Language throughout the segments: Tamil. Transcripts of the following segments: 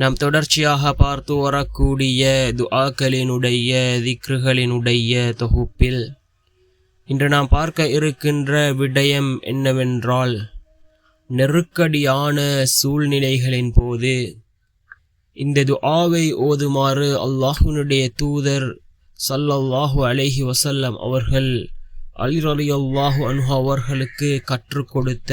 நாம் தொடர்ச்சியாக பார்த்து வரக்கூடிய துஆக்களினுடைய திக்ருகளினுடைய தொகுப்பில் இன்று நாம் பார்க்க இருக்கின்ற விடயம் என்னவென்றால் நெருக்கடியான சூழ்நிலைகளின் போது இந்த துஆவை ஓதுமாறு அல்லாஹுனுடைய தூதர் சல்லல்லாஹு அலைஹி வசல்லம் அவர்கள் அலிரலி அல்லாஹு அன்ஹு அவர்களுக்கு கற்றுக் கொடுத்த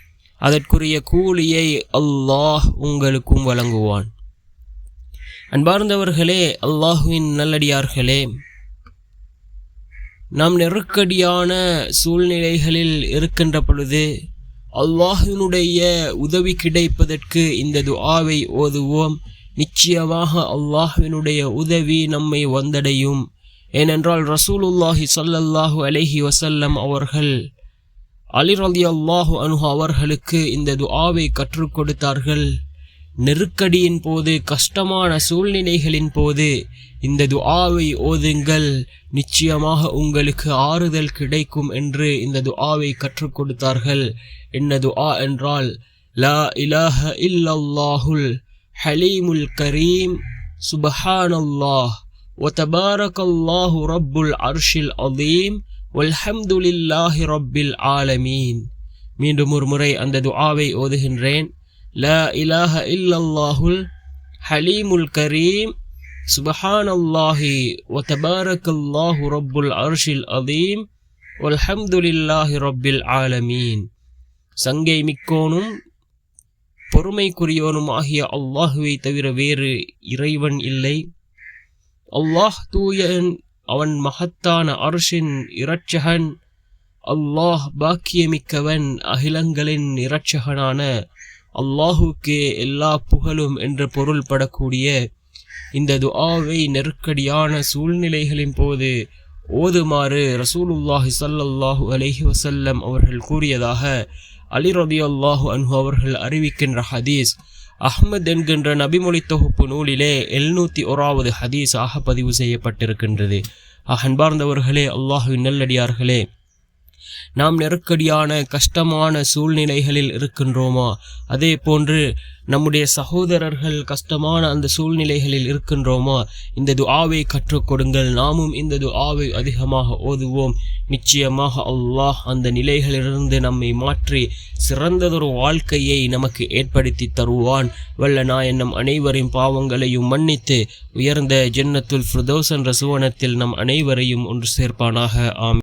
அதற்குரிய கூலியை அல்லாஹ் உங்களுக்கும் வழங்குவான். அன்பார்ந்தவர்களே அல்லாஹுவின் நல்லடியார்களே நாம் நெருக்கடியான சூழ்நிலைகளில் இருக்கின்ற பொழுது அல்லாஹினுடைய உதவி கிடைப்பதற்கு இந்த துஆவை ஓதுவோம். நிச்சயமாக அல்லாஹினுடைய உதவி நம்மை வந்தடையும். ஏனென்றால் ரசூலுல்லாஹி ஸல்லல்லாஹு அலஹி வசல்லம் அவர்கள் அலி அல்லாஹு அனுஹா அவர்களுக்கு இந்த துஆவை கற்றுக் கொடுத்தார்கள். நெருக்கடியின் போது கஷ்டமான சூழ்நிலைகளின் போது இந்த துஆவை ஓதுங்கள். நிச்சயமாக உங்களுக்கு ஆறுதல் கிடைக்கும் என்று இந்த துஆவை கற்றுக் கொடுத்தார்கள். என்ன துஆ என்றால் லா இலாஹ இல்லல்லாஹுல் ஹலீமுல் கரீம் சுபஹானல்லாஹ் ஒத்தபாரகல்லாஹு ரப்புல் அர்ஷில் அதீம் ஒல்ஹம்துலில்லாஹி ரொப்பில் ஆலமீன் மீண்டும் ஒரு முறை அந்த துஆவை ஓதுகின்றேன். ல இலாஹ இல்லல்லாஹுல் ஹலீமுல் கரீம். சுபஹானல்லாஹி ஒத்தபாரக்கல்லாஹு ரொப்புல் அர்ஷில் அதீம் ஒல்ஹம்துலில்லாஹி ரொப்பில் ஆலமீன் சங்கை மிக்கோனும் பொறுமைக்குரியோனும் ஆகிய அல்லாஹுவை தவிர வேறு இறைவன் இல்லை. அல்லாஹ் தூயன் அவன் மகத்தான அரசின் இரட்சகன். அல்லாஹ் பாக்கியமிக்கவன் அகிலங்களின் இரட்சகனான அல்லாஹுக்கே எல்லா புகழும் என்று பொருள்படக்கூடிய இந்த துஆவை நெருக்கடியான சூழ்நிலைகளின் போது ஓதுமாறு ரசூலுல்லாஹி சல்லல்லாஹு அலஹி வசல்லம் அவர்கள் கூறியதாக அலி ரலியல்லாஹு அன்ஹு அவர்கள் அறிவிக்கின்ற ஹதீஸ். அஹ்மத் என்கின்ற நபிமொழி தொகுப்பு நூலிலே எழுநூற்றி ஓராவது ஹதீஸாக பதிவு செய்யப்பட்டிருக்கின்றது. அன்பார்ந்தவர்களே அல்லாஹுவின் நல்லடியார்களே நாம் நெருக்கடியான கஷ்டமான சூழ்நிலைகளில் இருக்கின்றோமா? அதே போன்று நம்முடைய சகோதரர்கள் கஷ்டமான அந்த சூழ்நிலைகளில் இருக்கின்றோமா? இந்த துஆவை கற்றுக் கொடுங்கள். நாமும் இந்த துஆவை அதிகமாக ஓதுவோம். நிச்சயமாக அல்லாஹ் அந்த நிலைகளிலிருந்து நம்மை மாற்றி சிறந்ததொரு வாழ்க்கையை நமக்கு ஏற்படுத்தி தருவான். வல்ல நாயன் நம் அனைவரின் பாவங்களையும் மன்னித்து உயர்ந்த ஜென்னத்துல் ஃபிரதோஸ் என்ற சுவனத்தில் நம் அனைவரையும் ஒன்று சேர்ப்பானாக. ஆம்